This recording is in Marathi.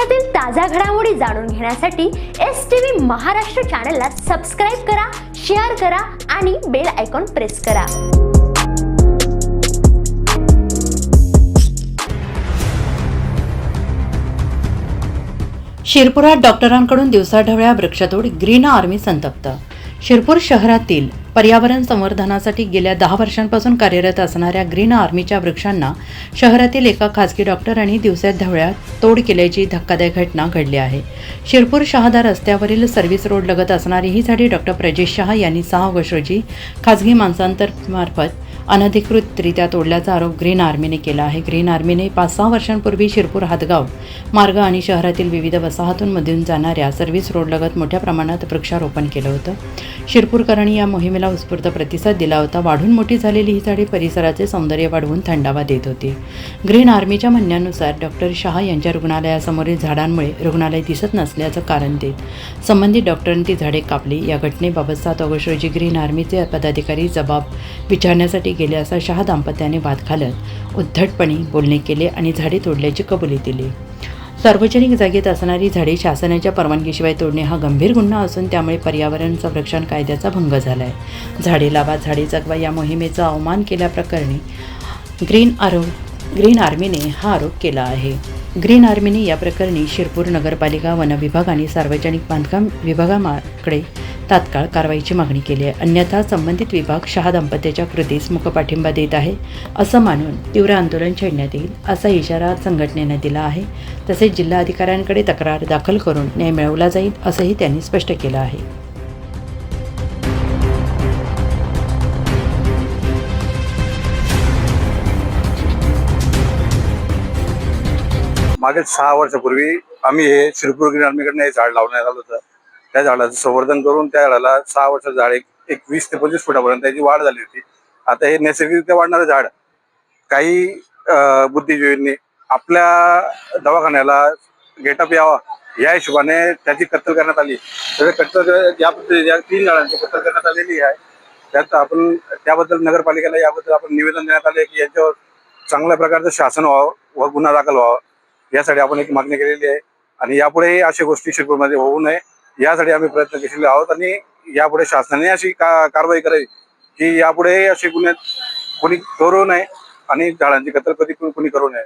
देशातील ताज्या घडामोडी जाणून घेण्यासाठी एस टी व्ही महाराष्ट्र चॅनलला सबस्क्राईब करा शेअर करा आणि बेल आयकॉन प्रेस करा. शिरपुरात डॉक्टरांकडून दिवसाढवळ्या वृक्षतोड ग्रीन आर्मी संतप्त शिरपूर शहरातील पर्यावरण संवर्धनासाठी गेल्या दहा वर्षांपासून कार्यरत असणाऱ्या ग्रीन आर्मीच्या वृक्षांना शहरातील एका खासगी डॉक्टरांनी धवळ्यात तोड केल्याची धक्कादायक घटना घडली आहे. शिरपूर शहादा रस्त्यावरील सर्व्हिस रोड लगत असणारी ही झाडी डॉक्टर प्रजेश शहा यांनी सहा ऑगस्ट रोजी खासगी माणसांतर्मार्फत अनधिकृतरित्या तोडल्याचा आरोप ग्रीन आर्मीने केला आहे. ग्रीन आर्मीने पाच सहा वर्षांपूर्वी शिरपूर हातगाव मार्ग आणि शहरातील विविध वसाहतूंमधून जाणाऱ्या सर्व्हिस रोडलगत मोठ्या प्रमाणात वृक्षारोपण केलं होतं. शिरपूरकरांनी या मोहिमेला उत्स्फूर्त प्रतिसाद दिला होता. वाढून मोठी झालेली ही झाडे परिसराचे सौंदर्य वाढवून थंडावा देत होती. ग्रीन आर्मीच्या म्हणण्यानुसार डॉक्टर शहा यांच्या रुग्णालयासमोरील झाडांमुळे रुग्णालय दिसत नसल्याचं कारण देत संबंधित डॉक्टरांनी ती झाडे कापली. या घटनेबाबत सात ऑगस्ट रोजी ग्रीन आर्मीचे पदाधिकारी जबाब विचारण्यासाठी गेले असा शहा दाम्पत्याने वाद घालत उद्धटपणे बोलणे केले आणि झाडे तोडल्याची कबुली दिली. सार्वजनिक जागेत असणारी झाडे शासनाच्या परवानगीशिवाय तोडणे हा गंभीर गुन्हा असून त्यामुळे पर्यावरण संरक्षण कायद्याचा भंग झाला आहे झाडे लावा झाडे जगवा या मोहिमेचा अवमान केल्याप्रकरणी ग्रीन आरो ग्रीन आर्मीने हा आरोप केला आहे. ग्रीन आर्मीने या प्रकरणी शिरपूर नगरपालिका वन विभाग आणि सार्वजनिक बांधकाम विभागाकडे तात्काळ कारवाईची मागणी केली आहे. अन्यथा संबंधित विभाग शहा दाम्पत्याच्या कृतीस मुखपाठिंबा देत आहे असं मानून तीव्र आंदोलन छेडण्यात येईल असा इशारा संघटनेनं दिला आहे. तसेच जिल्हाधिकाऱ्यांकडे तक्रार दाखल करून न्याय मिळवला जाईल असंही त्यांनी स्पष्ट केलं आहे. मागे सहा वर्षापूर्वी आम्ही हे श्रीपूर ग्रीन आर्मीकडनं हे झाड लावण्यात आलं होतं. त्या झाडाचं संवर्धन करून त्या झाडाला सहा वर्षाचं झाड एक एक वीस ते पंचवीस फुटापर्यंत त्याची वाढ झाली होती. आता हे नैसर्गिकरित्या वाढणारं झाड काही बुद्धिजीवींनी आपल्या दवाखान्याला गेटअप यावा या हिशोबाने त्याची कत्तल करण्यात आली. तर कत्तल या तीन झाडांची कत्तल करण्यात आलेली आहे त्यात आपण त्याबद्दल नगरपालिकेला याबद्दल आपण निवेदन देण्यात आले की यांच्यावर चांगल्या प्रकारचं शासन व्हावं व गुन्हा दाखल व्हावा. यासाठी आपण एक मागणी केलेली आहे. आणि यापुढे अशा गोष्टी शिरपूरमध्ये होऊ नये. यासाठी आम्ही प्रयत्न केलेले आहोत आणि यापुढे शासनाने अशी का कारवाई करावी की यापुढे असे गुन्हे कोणी करू नये आणि झाडांची कत्र कधी कोणी करू नये.